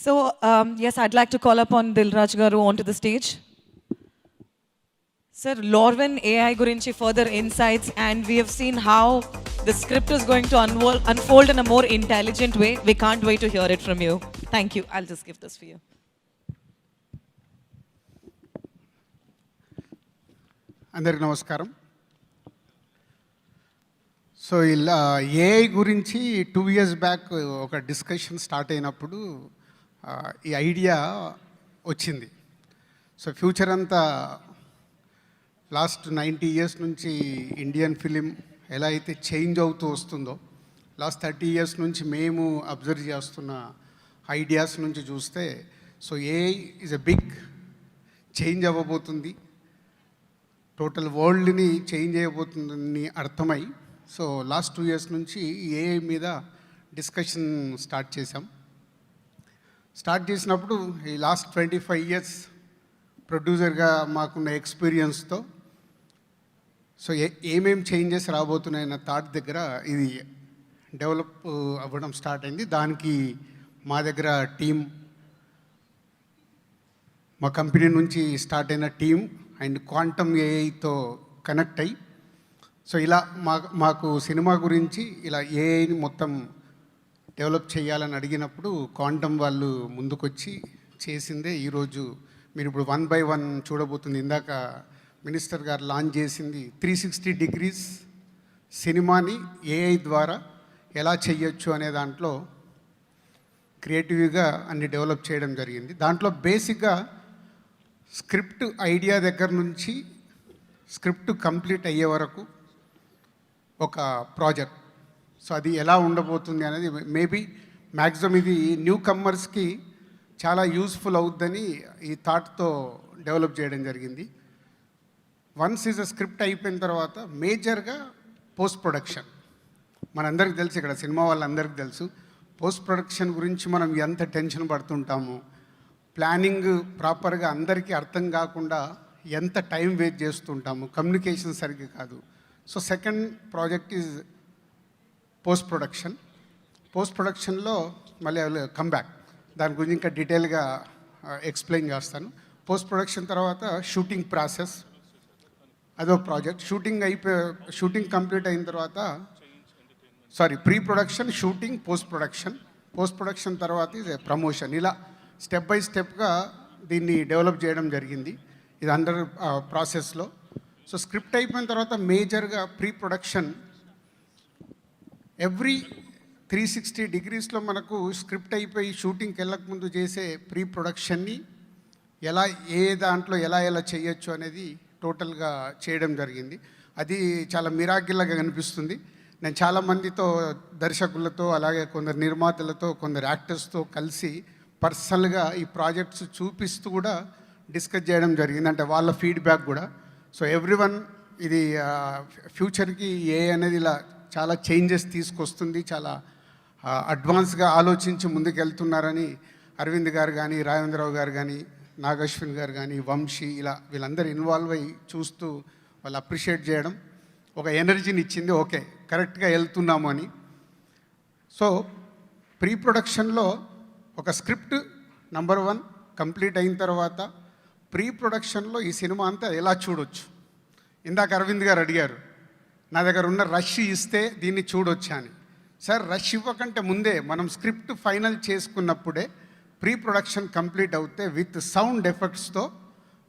So, um, yes, I'd like to call upon Dilraj Garu onto the stage. Sir, Lorwin AI gurinchi further insights, and we have seen how the script is going to unfold, unfold in a more intelligent way. We can't wait to hear it from you. Thank you. I'll just give this for you. అందరికి నమస్కారం so ఇలా AI గురించి two years back ఒక discussion start అయినప్పుడు ఆ, ఈ idea వచ్చింది. So future అంతా లాస్ట్ నైంటీ ఇయర్స్ నుంచి ఇండియన్ ఫిలిం ఎలా అయితే చేంజ్ అవుతూ వస్తుందో లాస్ట్ థర్టీ ఇయర్స్ నుంచి మేము అబ్జర్వ్ చేస్తున్న ఐడియాస్ నుంచి చూస్తే so AI is a big change అవ్వబోతుంది టోటల్ వరల్డ్ని చేంజ్ చేయబోతుందని అర్థమై సో లాస్ట్ టూ ఇయర్స్ నుంచి ఏఐ మీద డిస్కషన్ స్టార్ట్ చేశాం. స్టార్ట్ చేసినప్పుడు ఈ లాస్ట్ ట్వంటీ ఫైవ్ ఇయర్స్ ప్రొడ్యూసర్గా మాకున్న ఎక్స్పీరియన్స్తో సో ఏ ఏమేం చేంజెస్ రాబోతున్నాయన్న థాట్ దగ్గర ఇది డెవలప్ అవ్వడం స్టార్ట్ అయింది. దానికి మా దగ్గర టీం మా కంపెనీ నుంచి స్టార్ట్ అయిన టీం అండ్ క్వాంటమ్ ఏఐతో కనెక్ట్ అయ్యి సో ఇలా మా మాకు సినిమా గురించి ఇలా ఏఐని మొత్తం డెవలప్ చేయాలని అడిగినప్పుడు క్వాంటమ్ వాళ్ళు ముందుకొచ్చి చేసిందే ఈరోజు. మీరు ఇప్పుడు వన్ బై వన్ చూడబోతుంది. ఇందాక మినిస్టర్ గారు లాంచ్ చేసింది త్రీ సిక్స్టీ డిగ్రీస్ సినిమాని ఏఐ ద్వారా ఎలా చెయ్యొచ్చు అనే దాంట్లో క్రియేటివ్గా అన్ని డెవలప్ చేయడం జరిగింది. దాంట్లో బేసిక్గా స్క్రిప్ట్ ఐడియా దగ్గర నుంచి స్క్రిప్ట్ కంప్లీట్ అయ్యే వరకు ఒక ప్రాజెక్ట్. సో అది ఎలా ఉండబోతుంది అనేది మేబీ మ్యాక్సిమం ఇది న్యూ కమ్మర్స్కి చాలా యూస్ఫుల్ అవుద్దని ఈ థాట్తో డెవలప్ చేయడం జరిగింది. వన్స్ ఈజ్ అ స్క్రిప్ట్ అయిపోయిన తర్వాత మేజర్గా పోస్ట్ ప్రొడక్షన్ మనందరికి తెలుసు ఇక్కడ సినిమా వాళ్ళందరికీ తెలుసు. పోస్ట్ ప్రొడక్షన్ గురించి మనం ఎంత టెన్షన్ పడుతుంటాము ప్లానింగ్ ప్రాపర్గా అందరికీ అర్థం కాకుండా ఎంత టైం వేస్ట్ చేస్తుంటాము కమ్యూనికేషన్ సరిగ్గా కాదు. So second project is post production post ప్రొడక్షన్లో మళ్ళీ కమ్బ్యాక్ దాని గురించి ఇంకా డీటెయిల్గా ఎక్స్ప్లెయిన్ చేస్తాను. పోస్ట్ ప్రొడక్షన్ తర్వాత షూటింగ్ ప్రాసెస్ అదో ప్రాజెక్ట్ షూటింగ్ అయిపోయి షూటింగ్ కంప్లీట్ అయిన తర్వాత sorry pre production shooting post production post production తర్వాత ఇది ప్రమోషన్ ఇలా స్టెప్ బై స్టెప్గా దీన్ని డెవలప్ చేయడం జరిగింది. ఇది అండర్ ప్రాసెస్లో సో స్క్రిప్ట్ అయిపోయిన తర్వాత మేజర్గా pre production every three sixty డిగ్రీస్లో మనకు స్క్రిప్ట్ అయిపోయి షూటింగ్కి వెళ్ళక ముందు చేసే ప్రీ ప్రొడక్షన్ని ఎలా ఏ దాంట్లో ఎలా ఎలా చేయొచ్చు అనేది టోటల్గా చేయడం జరిగింది. అది చాలా మిరాకిల్లాగా కనిపిస్తుంది. నేను చాలా మందితో దర్శకులతో అలాగే కొందరు నిర్మాతలతో కొందరు యాక్టర్స్తో కలిసి పర్సనల్గా ఈ ప్రాజెక్ట్స్ చూపిస్తూ కూడా డిస్కస్ చేయడం జరిగింది. అంటే వాళ్ళ ఫీడ్బ్యాక్ కూడా. సో ఎవ్రీ ఇది ఫ్యూచర్కి ఏ అనేది ఇలా చాలా చేంజెస్ తీసుకొస్తుంది చాలా అడ్వాన్స్గా ఆలోచించి ముందుకెళ్తున్నారని అరవింద్ గారు కానీ రాజేంద్రరావు గారు కానీ నాగశ్విన్ గారు కానీ వంశీ ఇలా వీళ్ళందరూ ఇన్వాల్వ్ అయ్యి చూస్తూ వాళ్ళు అప్రిషియేట్ చేయడం ఒక ఎనర్జీని ఇచ్చింది ఓకే కరెక్ట్గా వెళ్తున్నాము అని. సో ప్రీ ప్రొడక్షన్లో ఒక స్క్రిప్ట్ నంబర్ వన్ కంప్లీట్ అయిన తర్వాత ప్రీ ప్రొడక్షన్లో ఈ సినిమా అంతా ఎలా చూడొచ్చు? ఇందాక అరవింద్ గారు అడిగారు నా దగ్గర ఉన్న రష్ ఇస్తే దీన్ని చూడొచ్చా అని సార్ రష్ ఇవ్వకంటే ముందే మనం స్క్రిప్ట్ ఫైనల్ చేసుకున్నప్పుడే ప్రీ ప్రొడక్షన్ కంప్లీట్ అవుతే విత్ సౌండ్ ఎఫెక్ట్స్తో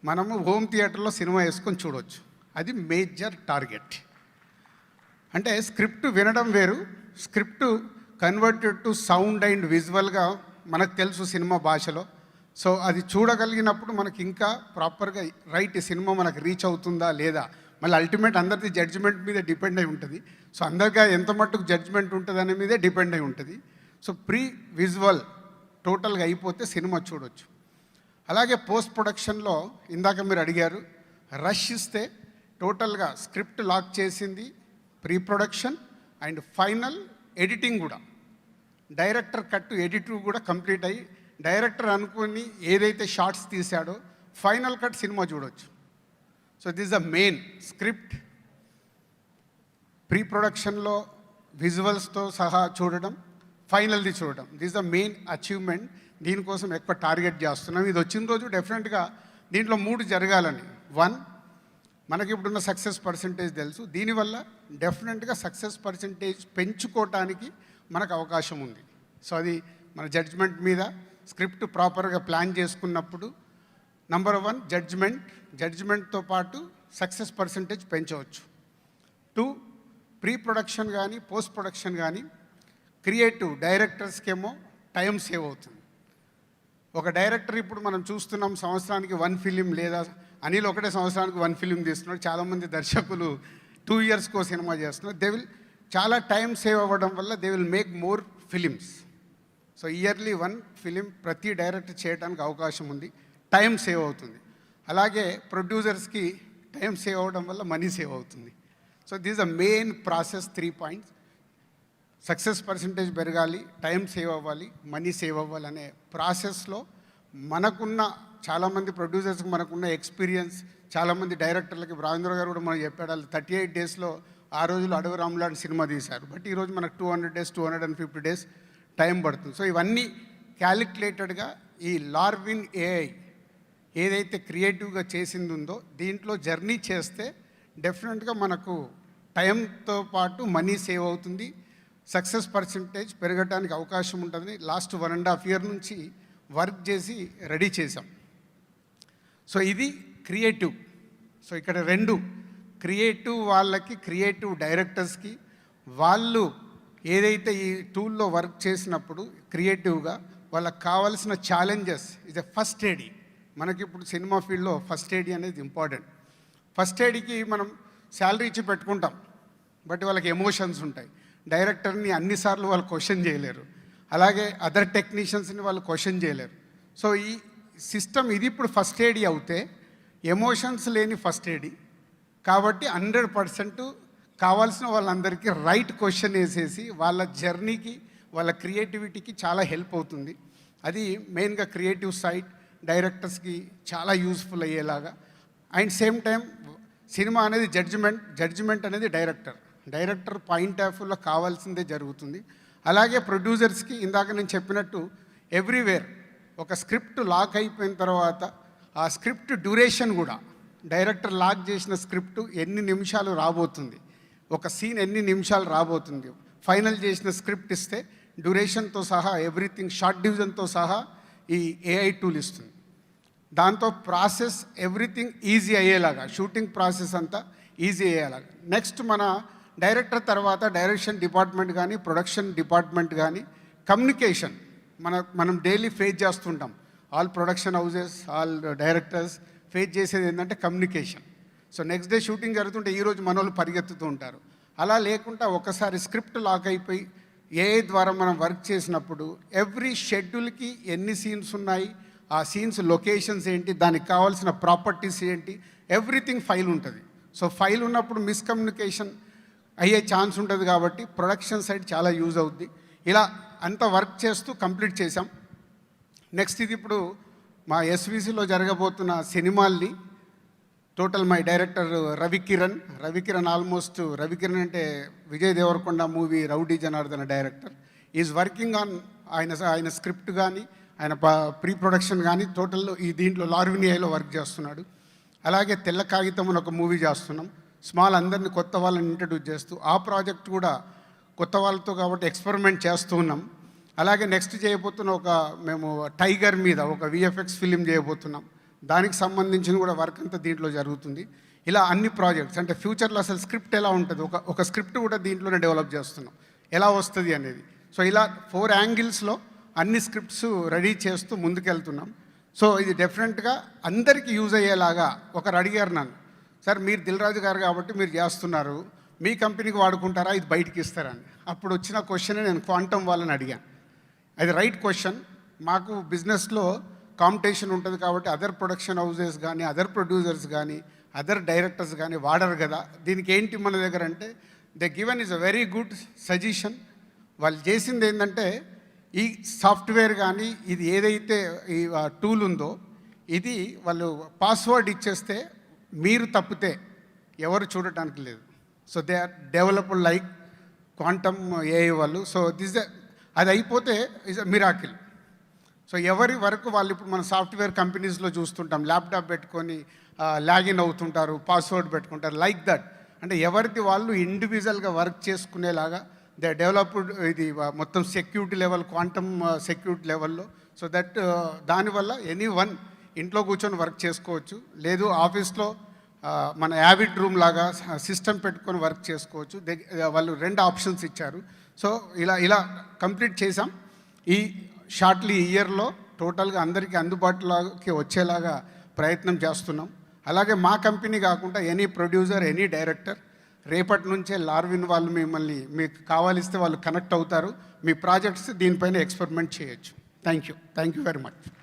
మనము హోమ్ థియేటర్లో సినిమా వేసుకొని చూడవచ్చు అది మేజర్ టార్గెట్ అంటే స్క్రిప్ట్ వినడం వేరు script converted to sound and విజువల్గా మనకు తెలుసు సినిమా భాషలో. సో అది చూడగలిగినప్పుడు మనకి ఇంకా ప్రాపర్గా రైట్ సినిమా మనకు రీచ్ అవుతుందా లేదా మళ్ళీ అల్టిమేట్ అందరిది జడ్జిమెంట్ మీద డిపెండ్ అయి ఉంటుంది. సో అందరికీ ఎంత మట్టుకు జడ్జిమెంట్ ఉంటుంది అనే మీదే డిపెండ్ అయి ఉంటుంది. సో ప్రీ విజువల్ టోటల్గా అయిపోతే సినిమా చూడొచ్చు. అలాగే పోస్ట్ ప్రొడక్షన్లో ఇందాక మీరు అడిగారు రష్ ఇస్తే టోటల్గా స్క్రిప్ట్ లాక్ చేసింది pre production and final editing కూడా. డైరెక్టర్ కట్ ఎడిటింగ్ కూడా కంప్లీట్ అయ్యి డైరెక్టర్ అనుకుని ఏదైతే షార్ట్స్ తీశాడో ఫైనల్ కట్ సినిమా చూడొచ్చు. So this the main script pre ప్రొడక్షన్లో విజువల్స్తో సహా చూడడం ఫైనల్ది చూడడం దిస్ ద మెయిన్ అచీవ్మెంట్ దీనికోసం ఎక్కువ టార్గెట్ చేస్తున్నాం ఇది వచ్చిన రోజు డెఫినెట్గా దీంట్లో మూడు జరగాలని వన్ మనకి ఇప్పుడున్న సక్సెస్ పర్సంటేజ్ తెలుసు దీనివల్ల డెఫినెట్గా సక్సెస్ పర్సంటేజ్ పెంచుకోవటానికి మనకు అవకాశం ఉంది సో అది మన జడ్జ్మెంట్ మీద స్క్రిప్ట్ ప్రాపర్గా ప్లాన్ చేసుకున్నప్పుడు నంబర్ వన్ జడ్జ్మెంట్ జడ్జ్మెంట్తో పాటు సక్సెస్ పర్సంటేజ్ పెంచవచ్చు. టూ ప్రీ ప్రొడక్షన్ కానీ పోస్ట్ ప్రొడక్షన్ కానీ క్రియేటివ్ డైరెక్టర్స్కేమో టైం సేవ్ అవుతుంది. ఒక డైరెక్టర్ ఇప్పుడు మనం చూస్తున్నాం సంవత్సరానికి వన్ ఫిలిం లేదా అనిల్ ఒకటే సంవత్సరానికి వన్ ఫిలిం తీస్తున్నాడు. చాలామంది దర్శకులు టూ ఇయర్స్కో సినిమా చేస్తున్నారు. దే విల్ చాలా టైం సేవ్ అవ్వడం వల్ల they will make more films so yearly one film ప్రతి డైరెక్టర్ చేయడానికి అవకాశం ఉంది. టైం సేవ్ అవుతుంది. అలాగే ప్రొడ్యూసర్స్కి టైం సేవ్ అవ్వడం వల్ల మనీ సేవ్ అవుతుంది. So this the main process three points. Success percentage పెరగాలి టైం సేవ్ అవ్వాలి మనీ సేవ్ అవ్వాలి అనే ప్రాసెస్లో మనకున్న చాలామంది ప్రొడ్యూసర్స్కి మనకున్న ఎక్స్పీరియన్స్ చాలామంది డైరెక్టర్లకి రాజేంద్ర గారు కూడా మనం చెప్పాడు వాళ్ళు థర్టీ ఎయిట్ డేస్లో ఆ రోజులు అడవి రాములాంటి సినిమా తీశారు. బట్ ఈరోజు మనకు two hundred days two hundred and fifty days time పడుతుంది. సో ఇవన్నీ క్యాలిక్యులేటెడ్గా ఈ లార్విన్ ఏఐ ఏదైతే క్రియేటివ్గా చేసింది ఉందో దీంట్లో జర్నీ చేస్తే డెఫినెట్గా మనకు టైంతో పాటు మనీ సేవ్ అవుతుంది. సక్సెస్ పర్సంటేజ్ పెరగడానికి అవకాశం ఉంటుందని last one and half year నుంచి వర్క్ చేసి రెడీ చేసాం సో ఇది క్రియేటివ్. సో ఇక్కడ రెండు. క్రియేటివ్ వాళ్ళకి క్రియేటివ్ డైరెక్టర్స్కి వాళ్ళు ఏదైతే ఈ టూల్లో వర్క్ చేసినప్పుడు క్రియేటివ్గా వాళ్ళకి కావాల్సిన challenges is a first AD మనకిప్పుడు సినిమా ఫీల్డ్లో ఫస్ట్ ఎయిడ్ అనేది ఇంపార్టెంట్. ఫస్ట్ ఎయిడ్కి మనం శాలరీ ఇచ్చి పెట్టుకుంటాం. బట్ వాళ్ళకి ఎమోషన్స్ ఉంటాయి. డైరెక్టర్ని అన్నిసార్లు వాళ్ళు క్వశ్చన్ చేయలేరు. అలాగే అదర్ టెక్నీషియన్స్ని వాళ్ళు క్వశ్చన్ చేయలేరు. సో ఈ సిస్టమ్ ఇది ఇప్పుడు ఫస్ట్ ఎయిడ్ అవుతే ఎమోషన్స్ లేని ఫస్ట్ ఎయిడ్ కాబట్టి హండ్రెడ్ పర్సెంట్ కావాల్సిన వాళ్ళందరికీ రైట్ క్వశ్చన్ వేసేసి వాళ్ళ జర్నీకి వాళ్ళ క్రియేటివిటీకి చాలా హెల్ప్ అవుతుంది. అది మెయిన్గా క్రియేటివ్ సైట్ డైరెక్టర్స్కి చాలా యూస్ఫుల్ అయ్యేలాగా. అండ్ సేమ్ టైం సినిమా అనేది జడ్జిమెంట్ జడ్జిమెంట్ అనేది డైరెక్టర్. డైరెక్టర్ పాయింట్ ఆఫ్ వ్యూలో కావాల్సిందే జరుగుతుంది. అలాగే ప్రొడ్యూసర్స్కి ఇందాక నేను చెప్పినట్టు ఎవ్రీవేర్ ఒక స్క్రిప్ట్ లాక్ అయిపోయిన తర్వాత ఆ స్క్రిప్ట్ డ్యూరేషన్ కూడా డైరెక్టర్ లాక్ చేసిన స్క్రిప్ట్ ఎన్ని నిమిషాలు రాబోతుంది ఒక సీన్ ఎన్ని నిమిషాలు రాబోతుంది ఫైనల్ చేసిన స్క్రిప్ట్ ఇస్తే డ్యూరేషన్తో సహా ఎవ్రీథింగ్ షార్ట్ డివిజన్తో సహా ఈ ఏఐ టూల్ ఇస్తుంది. దాంతో ప్రాసెస్ ఎవ్రీథింగ్ ఈజీ అయ్యేలాగా షూటింగ్ ప్రాసెస్ అంతా ఈజీ అయ్యేలాగా. నెక్స్ట్ మన డైరెక్టర్ తర్వాత డైరెక్షన్ డిపార్ట్మెంట్ కానీ ప్రొడక్షన్ డిపార్ట్మెంట్ కానీ కమ్యూనికేషన్. మన మనం డైలీ ఫేస్ చేస్తుంటాం. All production houses all directors face చేసేది ఏంటంటే communication. So next day shooting జరుగుతుంటే ఈరోజు మన వాళ్ళు పరిగెత్తుతూ ఉంటారు. అలా లేకుండా ఒకసారి స్క్రిప్ట్ లాక్ అయిపోయి ఏఐ ద్వారా మనం వర్క్ చేసినప్పుడు ఎవ్రీ షెడ్యూల్కి ఎన్ని సీన్స్ ఉన్నాయి ఆ సీన్స్ లొకేషన్స్ ఏంటి దానికి కావాల్సిన ప్రాపర్టీస్ ఏంటి ఎవ్రీథింగ్ ఫైల్ ఉంటుంది. సో ఫైల్ ఉన్నప్పుడు మిస్కమ్యూనికేషన్ అయ్యే ఛాన్స్ ఉంటుంది కాబట్టి ప్రొడక్షన్ సైడ్ చాలా యూజ్ అవుద్ది. ఇలా అంత వర్క్ చేస్తూ కంప్లీట్ చేశాం. నెక్స్ట్ ఇది ఇప్పుడు మా ఎస్విసిలో జరగబోతున్న సినిమాల్ని total my director Ravikiran Ravikiran almost Ravikiran అంటే Vijay Deverakonda movie Rowdy Janardhana director is working on ఆయన ఆయన స్క్రిప్ట్ కానీ ఆయన ప్రీ ప్రొడక్షన్ కానీ టోటల్ ఈ దీంట్లో లార్వినియాలో వర్క్ చేస్తున్నాడు. అలాగే తెల్ల కాగితం అని ఒక మూవీ చేస్తున్నాం. స్మాల్ అందరిని కొత్త వాళ్ళని ఇంట్రడ్యూస్ చేస్తూ ఆ ప్రాజెక్ట్ కూడా కొత్త వాళ్ళతో కాబట్టి ఎక్స్పెరిమెంట్ చేస్తూ ఉన్నాం. అలాగే నెక్స్ట్ చేయబోతున్న ఒక మేము టైగర్ మీద ఒక విఎఫ్ఎక్స్ ఫిలిం చేయబోతున్నాం. దానికి సంబంధించిన కూడా వర్క్ అంతా దీంట్లో జరుగుతుంది. ఇలా అన్ని ప్రాజెక్ట్స్ అంటే ఫ్యూచర్లో అసలు స్క్రిప్ట్ ఎలా ఉంటుంది? ఒక ఒక స్క్రిప్ట్ కూడా దీంట్లోనే డెవలప్ చేస్తున్నాం. ఎలా వస్తుంది అనేది. సో ఇలా ఫోర్ యాంగిల్స్లో అన్ని స్క్రిప్ట్స్ రెడీ చేస్తూ ముందుకెళ్తున్నాం. సో ఇది డెఫినెట్గా అందరికీ యూజ్ అయ్యేలాగా ఒకరు అడిగారు నన్ను. సార్ మీరు దిల్రాజు గారు కాబట్టి మీరు చేస్తున్నారు. మీ కంపెనీకి వాడుకుంటారా? ఇది బయటికి ఇస్తారా అని అప్పుడు వచ్చిన క్వశ్చన్ నేను క్వాంటమ్ వాళ్ళని అడిగాను. అది రైట్ క్వశ్చన్. మాకు బిజినెస్లో కాంపిటీషన్ ఉంటుంది కాబట్టి అదర్ ప్రొడక్షన్ హౌసెస్ కానీ అదర్ ప్రొడ్యూసర్స్ కానీ అదర్ డైరెక్టర్స్ కానీ వాడరు కదా. దీనికి ఏంటి మన దగ్గర అంటే the given is a very good suggestion. వాళ్ళు చేసింది ఏంటంటే ఈ సాఫ్ట్వేర్ కానీ ఇది ఏదైతే ఈ టూల్ ఉందో ఇది వాళ్ళు పాస్వర్డ్ ఇచ్చేస్తే మీరు తప్పితే ఎవరు చూడటానికి లేదు. So they are developed like quantum AI వాళ్ళు. సో దిస్ అది అయిపోతే ఇస్ అ మిరాకిల్. సో ఎవరి వరకు వాళ్ళు ఇప్పుడు మన సాఫ్ట్వేర్ కంపెనీస్లో చూస్తుంటాం ల్యాప్టాప్ పెట్టుకొని లాగిన్ అవుతుంటారు పాస్వర్డ్ పెట్టుకుంటారు లైక్ దట్. అంటే ఎవరిది వాళ్ళు ఇండివిజువల్గా వర్క్ చేసుకునేలాగా దే డెవలప్డ్ ఇది మొత్తం సెక్యూరిటీ లెవెల్ క్వాంటమ్ సెక్యూరిటీ లెవెల్లో. సో దట్ దానివల్ల ఎనీ వన్ ఇంట్లో కూర్చొని వర్క్ చేసుకోవచ్చు. లేదు ఆఫీస్లో మన యావిడ్ రూమ్ లాగా సిస్టమ్ పెట్టుకొని వర్క్ చేసుకోవచ్చు. వాళ్ళు రెండు ఆప్షన్స్ ఇచ్చారు. సో ఇలా ఇలా కంప్లీట్ చేసాం ఈ షార్ట్లీ ఇయర్లో టోటల్గా అందరికీ అందుబాటులోకి వచ్చేలాగా ప్రయత్నం చేస్తున్నాం. అలాగే మా కంపెనీ కాకుండా ఎనీ ప్రొడ్యూసర్ ఎనీ డైరెక్టర్ రేపటి నుంచే లార్విన్ వాళ్ళు మిమ్మల్ని మీకు కావాలిస్తే వాళ్ళు కనెక్ట్ అవుతారు. మీ ప్రాజెక్ట్స్ దీనిపైన ఎక్స్పెరిమెంట్ చేయొచ్చు. Thank you thank you very much.